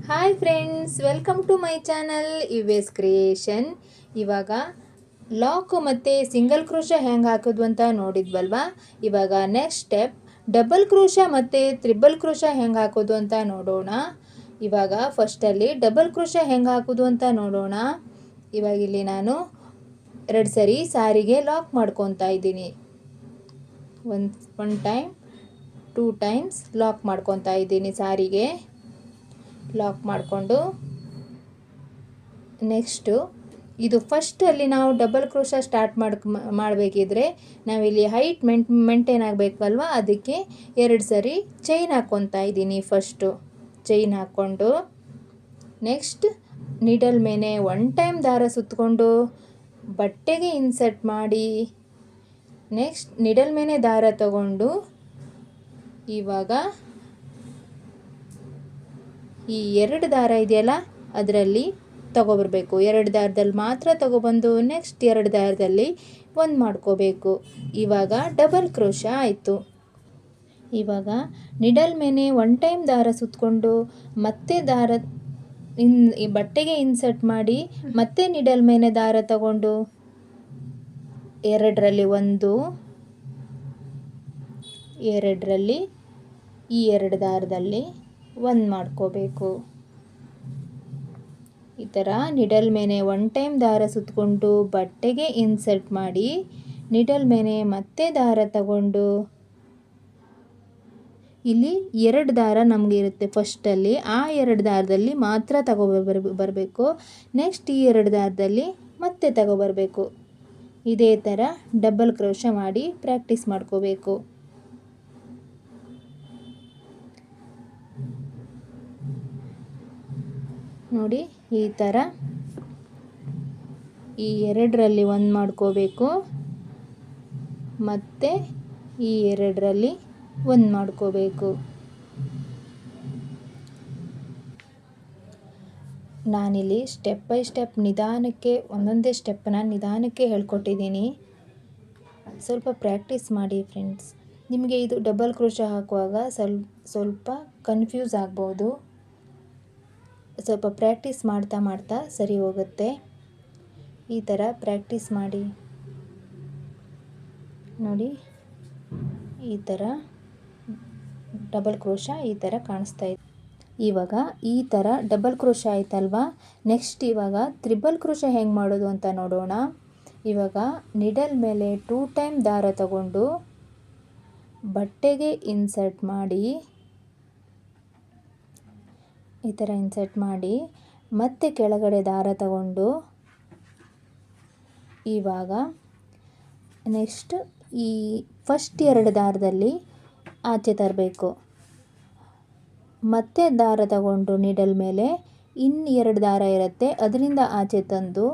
Hi friends welcome to my channel Eve's creation ಇವಾಗ lock ಮತ್ತು single crochet ಹೆಂಗೆ ಹಾಕೋದು ಅಂತ ನೋಡಿದ್ವಲ್ವಾ? ಇವಾಗ ನೆಕ್ಸ್ಟ್ ಸ್ಟೆಪ್ ಡಬಲ್ ಕ್ರೋಶ ಮತ್ತು ತ್ರಿಬಲ್ ಕ್ರೋಶ ಹೆಂಗೆ ಹಾಕೋದು ಅಂತ ನೋಡೋಣ. ಇವಾಗ ಫಸ್ಟಲ್ಲಿ ಡಬಲ್ ಕ್ರೋಶ ಹೆಂಗೆ ಹಾಕೋದು ಅಂತ ನೋಡೋಣ. ಇವಾಗ ಇಲ್ಲಿ ನಾನು ಎರಡು ಸರಿ ಸಾರಿಗೆ ಲಾಕ್ ಮಾಡ್ಕೊತಾ ಇದ್ದೀನಿ. ಒಂದು one time two times lock ಮಾಡ್ಕೊತಾ ಇದ್ದೀನಿ ಸಾರಿಗೆ. ಲಾಕ್ ಮಾಡಿಕೊಂಡು ನೆಕ್ಸ್ಟು ಇದು ಫಸ್ಟಲ್ಲಿ ನಾವು ಡಬಲ್ ಕ್ರೋಶ ಸ್ಟಾರ್ಟ್ ಮಾಡ್ಕ ಮಾಡಬೇಕಿದ್ರೆ ನಾವಿಲ್ಲಿ ಹೈಟ್ ಮೆಂಟ್ ಮೇಂಟೈನ್ ಆಗಬೇಕಲ್ವ? ಅದಕ್ಕೆ ಎರಡು ಸರಿ ಚೈನ್ ಹಾಕ್ಕೊತಾ ಇದ್ದೀನಿ ಫಸ್ಟು ಚೈನ್ ಹಾಕ್ಕೊಂಡು ನೆಕ್ಸ್ಟ್ ನೀಡಲ್ ಮೇಲೆ ಒನ್ ಟೈಮ್ ದಾರ ಸುತ್ತಕೊಂಡು ಬಟ್ಟೆಗೆ ಇನ್ಸರ್ಟ್ ಮಾಡಿ ನೆಕ್ಸ್ಟ್ ನಿಡಲ್ ಮೇಲೆ ದಾರ ತಗೊಂಡು ಇವಾಗ ಈ ಎರಡು ದಾರ ಇದೆಯಲ್ಲ, ಅದರಲ್ಲಿ ತಗೊಬರ್ಬೇಕು. ಎರಡು ದಾರದಲ್ಲಿ ಮಾತ್ರ ತಗೊಬಂದು ನೆಕ್ಸ್ಟ್ ಎರಡು ದಾರದಲ್ಲಿ ಒಂದು ಮಾಡ್ಕೋಬೇಕು. ಇವಾಗ ಡಬಲ್ ಕ್ರೋಶ ಆಯಿತು. ಇವಾಗ ನಿಡಲ್ ಮೇಲೆ ಒನ್ ಟೈಮ್ ದಾರ ಸುತ್ತಕೊಂಡು ಮತ್ತೆ ದಾರ ಇನ್, ಈ ಬಟ್ಟೆಗೆ ಇನ್ಸರ್ಟ್ ಮಾಡಿ ಮತ್ತೆ ನಿಡಲ್ ಮೇಲೆ ದಾರ ತಗೊಂಡು ಎರಡರಲ್ಲಿ ಒಂದು, ಎರಡರಲ್ಲಿ ಈ ಎರಡು ದಾರದಲ್ಲಿ ಒಂದು ಮಾಡ್ಕೋಬೇಕು. ಈ ಥರ ನಿಡಲ್ ಮೇಲೆ ಒನ್ ಟೈಮ್ ದಾರ ಸುತ್ತಕೊಂಡು ಬಟ್ಟೆಗೆ ಇನ್ಸರ್ಟ್ ಮಾಡಿ ನಿಡಲ್ ಮೇಲೆ ಮತ್ತೆ ದಾರ ತಗೊಂಡು. ಇಲ್ಲಿ ಎರಡು ದಾರ ನಮಗೆ ಇರುತ್ತೆ ಫಸ್ಟಲ್ಲಿ ಆ ಎರಡು ದಾರದಲ್ಲಿ ಮಾತ್ರ ತಗೊಬರ್ ಬರಬೇಕು. ನೆಕ್ಸ್ಟ್ ಈ ಎರಡು ದಾರದಲ್ಲಿ ಮತ್ತೆ ತಗೊಬರಬೇಕು. ಇದೇ ಥರ ಡಬಲ್ ಕ್ರೋಶ ಮಾಡಿ ಪ್ರಾಕ್ಟೀಸ್ ಮಾಡ್ಕೋಬೇಕು. ನೋಡಿ, ಈ ಥರ ಈ ಎರಡರಲ್ಲಿ ಒಂದು ಮಾಡ್ಕೋಬೇಕು. ಮತ್ತು ಈ ಎರಡರಲ್ಲಿ ಒಂದು ಮಾಡ್ಕೋಬೇಕು. ನಾನಿಲ್ಲಿ ಸ್ಟೆಪ್ ಬೈ ಸ್ಟೆಪ್ ನಿಧಾನಕ್ಕೆ, ಒಂದೊಂದೇ ಸ್ಟೆಪ್ಪನ್ನ ನಿಧಾನಕ್ಕೆ ಹೇಳ್ಕೊಟ್ಟಿದ್ದೀನಿ. ಸ್ವಲ್ಪ ಪ್ರಾಕ್ಟೀಸ್ ಮಾಡಿ ಫ್ರೆಂಡ್ಸ್ ನಿಮಗೆ ಇದು ಡಬಲ್ ಕ್ರೋಶ ಹಾಕುವಾಗ ಸ್ವಲ್ಪ ಸ್ವಲ್ಪ ಕನ್ಫ್ಯೂಸ್ ಆಗ್ಬೋದು. ಸ್ವಲ್ಪ ಪ್ರ್ಯಾಕ್ಟೀಸ್ ಮಾಡ್ತಾ ಮಾಡ್ತಾ ಸರಿ ಹೋಗುತ್ತೆ. ಈ ಥರ ಪ್ರ್ಯಾಕ್ಟೀಸ್ ಮಾಡಿ. ನೋಡಿ, ಈ ಥರ ಡಬಲ್ ಕ್ರೋಶ ಈ ಥರ ಕಾಣಿಸ್ತಾ ಇದೆ. ಇವಾಗ ಈ ಥರ ಡಬಲ್ ಕ್ರೋಶ ಆಯ್ತಲ್ವಾ? ನೆಕ್ಸ್ಟ್ ಇವಾಗ ತ್ರಿಬಲ್ ಕ್ರೋಶ ಹೆಂಗೆ ಮಾಡೋದು ಅಂತ ನೋಡೋಣ. ಇವಾಗ ನಿಡಲ್ ಮೇಲೆ ಟೂ ಟೈಮ್ ದಾರ ತಗೊಂಡು ಬಟ್ಟೆಗೆ ಇನ್ಸರ್ಟ್ ಮಾಡಿ. ಈ ಥರ ಇನ್ಸರ್ಟ್ ಮಾಡಿ ಮತ್ತೆ ಕೆಳಗಡೆ ದಾರ ತಗೊಂಡು ಇವಾಗ ನೆಕ್ಸ್ಟ್ ಈ ಫಸ್ಟ್ ಎರಡು ದಾರದಲ್ಲಿ ಆಚೆ ತರಬೇಕು. ಮತ್ತೆ ದಾರ ತಗೊಂಡು ನೀಡಲ್ ಮೇಲೆ ಇನ್ನು ಎರಡು ದಾರ ಇರುತ್ತೆ, ಅದರಿಂದ ಆಚೆ ತಂದು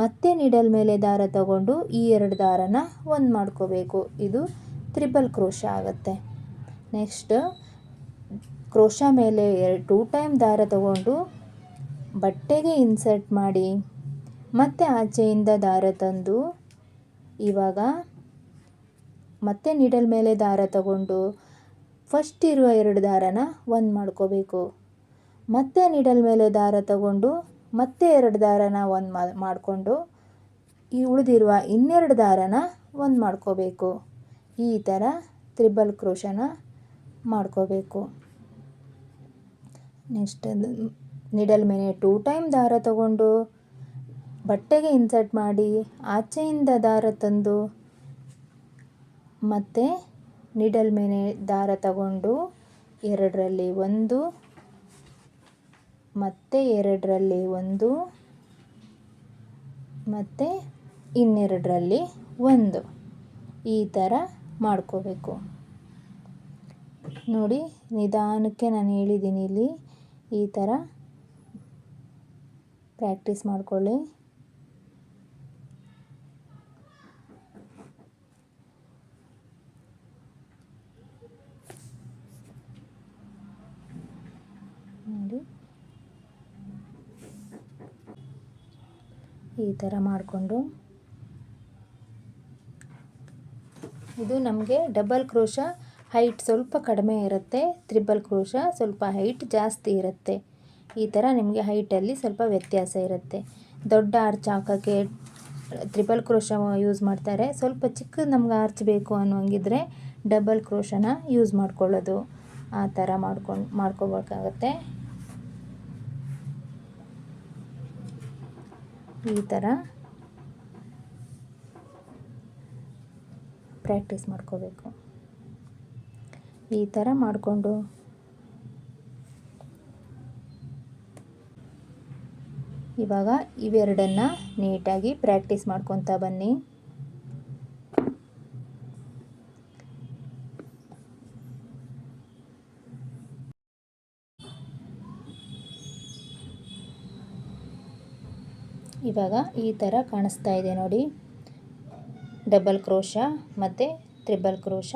ಮತ್ತೆ ನೀಡಲ್ ಮೇಲೆ ದಾರ ತಗೊಂಡು ಈ ಎರಡು ದಾರನ ಒಂದು ಮಾಡ್ಕೋಬೇಕು. ಇದು ತ್ರಿಬಲ್ ಕ್ರೋಶ ಆಗುತ್ತೆ. ನೆಕ್ಸ್ಟ್ ಕ್ರೋಶ ಮೇಲೆ ಎರಡು ಟೂ ಟೈಮ್ ದಾರ ತಗೊಂಡು ಬಟ್ಟೆಗೆ ಇನ್ಸರ್ಟ್ ಮಾಡಿ, ಮತ್ತೆ ಆಚೆಯಿಂದ ದಾರ ತಂದು ಇವಾಗ ಮತ್ತೆ ನೀಡಲ್ ಮೇಲೆ ದಾರ ತಗೊಂಡು ಫಸ್ಟ್ ಇರುವ ಎರಡು ದಾರನ ಒಂದು ಮಾಡ್ಕೋಬೇಕು. ಮತ್ತೆ ನೀಡಲ್ ಮೇಲೆ ದಾರ ತಗೊಂಡು ಮತ್ತೆ ಎರಡು ದಾರನ ಒಂದು ಮಾಡಿಕೊಂಡು ಈ ಉಳಿದಿರುವ ಇನ್ನೆರಡು ದಾರನ ಒಂದು ಮಾಡ್ಕೋಬೇಕು. ಈ ಥರ ತ್ರಿಬಲ್ ಕ್ರೋಶನ ಮಾಡ್ಕೋಬೇಕು. ನೆಕ್ಸ್ಟ್ ನಿಡಲ್ ಮೇಲೆ ಟೂ ಟೈಮ್ ದಾರ ತಗೊಂಡು ಬಟ್ಟೆಗೆ ಇನ್ಸರ್ಟ್ ಮಾಡಿ ಆಚೆಯಿಂದ ದಾರ ತಂದು ಮತ್ತು ನಿಡಲ್ ಮೇಲೆ ದಾರ ತಗೊಂಡು ಎರಡರಲ್ಲಿ ಒಂದು ಮತ್ತೆ ಎರಡರಲ್ಲಿ ಒಂದು ಮತ್ತು ಇನ್ನೆರಡರಲ್ಲಿ ಒಂದು. ಈ ಥರ ಮಾಡ್ಕೋಬೇಕು. ನೋಡಿ ನಿಧಾನಕ್ಕೆ ನಾನು ಹೇಳಿದ್ದೀನಿ ಇಲ್ಲಿ. ಈ ಥರ ಪ್ರಾಕ್ಟೀಸ್ ಮಾಡಿಕೊಳ್ಳಿ. ನೋಡಿ. ಈ ಥರ ಮಾಡಿಕೊಂಡು. ಇದು ನಮಗೆ ಡಬಲ್ ಕ್ರೋಶ ಹೈಟ್ ಸ್ವಲ್ಪ ಕಡಿಮೆ ಇರುತ್ತೆ ತ್ರಿಬಲ್ ಕ್ರೋಶ ಸ್ವಲ್ಪ ಹೈಟ್ ಜಾಸ್ತಿ ಇರುತ್ತೆ. ಈ ಥರ ನಿಮಗೆ ಹೈಟಲ್ಲಿ ಸ್ವಲ್ಪ ವ್ಯತ್ಯಾಸ ಇರುತ್ತೆ. ದೊಡ್ಡ ಆರ್ಚ್ ಹಾಕೋಕ್ಕೆ ತ್ರಿಬಲ್ ಕ್ರೋಶ ಯೂಸ್ ಮಾಡ್ತಾರೆ. ಸ್ವಲ್ಪ ಚಿಕ್ಕ ನಮ್ಗೆ ಆರ್ಚ್ ಬೇಕು ಅನ್ನೋಂಗಿದ್ರೆ ಡಬಲ್ ಕ್ರೋಶನ ಯೂಸ್ ಮಾಡ್ಕೊಳ್ಳೋದು. ಆ ಥರ ಮಾಡ್ಕೊಂಡು ಮಾಡ್ಕೋಬೇಕಾಗತ್ತೆ ಈ ಥರ ಪ್ರಾಕ್ಟೀಸ್ ಮಾಡ್ಕೋಬೇಕು. ಈ ಥರ ಮಾಡಿಕೊಂಡು. ಇವಾಗ ಇವೆರಡನ್ನು ನೀಟಾಗಿ ಪ್ರಾಕ್ಟೀಸ್ ಮಾಡ್ಕೊತಾ ಬನ್ನಿ. ಇವಾಗ ಈ ಥರ ಕಾಣಿಸ್ತಾ ಇದೆ ನೋಡಿ. ಡಬಲ್ ಕ್ರೋಶ ಮತ್ತು ತ್ರಿಬಲ್ ಕ್ರೋಶ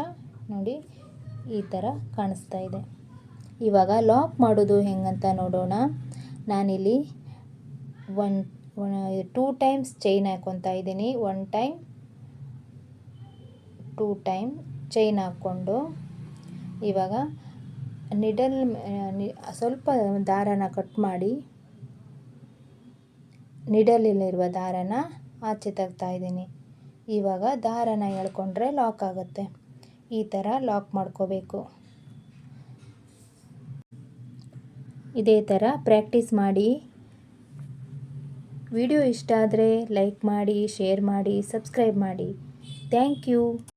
ನೋಡಿ. ಈ ಥರ ಕಾಣಿಸ್ತಾ ಇದೆ. ಇವಾಗ ಲಾಕ್ ಮಾಡೋದು ಹೆಂಗಂತ ನೋಡೋಣ. ನಾನಿಲ್ಲಿ ಒನ್ ಟೂ ಟೈಮ್ಸ್ ಚೈನ್ ಹಾಕ್ಕೊತಾ ಇದ್ದೀನಿ. One time two time chain ಹಾಕ್ಕೊಂಡು ಇವಾಗ ನಿಡಲ್ ಸ್ವಲ್ಪ ದಾರನ ಕಟ್ ಮಾಡಿ ನಿಡಲಲ್ಲಿರುವ ದಾರನ ಆಚೆ ತೆಗ್ತಾ ಇದ್ದೀನಿ. ಇವಾಗ ದಾರನ ಎಳ್ಕೊಂಡ್ರೆ ಲಾಕ್ ಆಗುತ್ತೆ. ಈ ಥರ ಲಾಕ್ ಮಾಡ್ಕೋಬೇಕು. ಇದೇ ಥರ ಪ್ರಾಕ್ಟೀಸ್ ಮಾಡಿ. ವಿಡಿಯೋ ಇಷ್ಟ ಆದರೆ ಲೈಕ್ ಮಾಡಿ, ಶೇರ್ ಮಾಡಿ, ಸಬ್ಸ್ಕ್ರೈಬ್ ಮಾಡಿ. Thank you.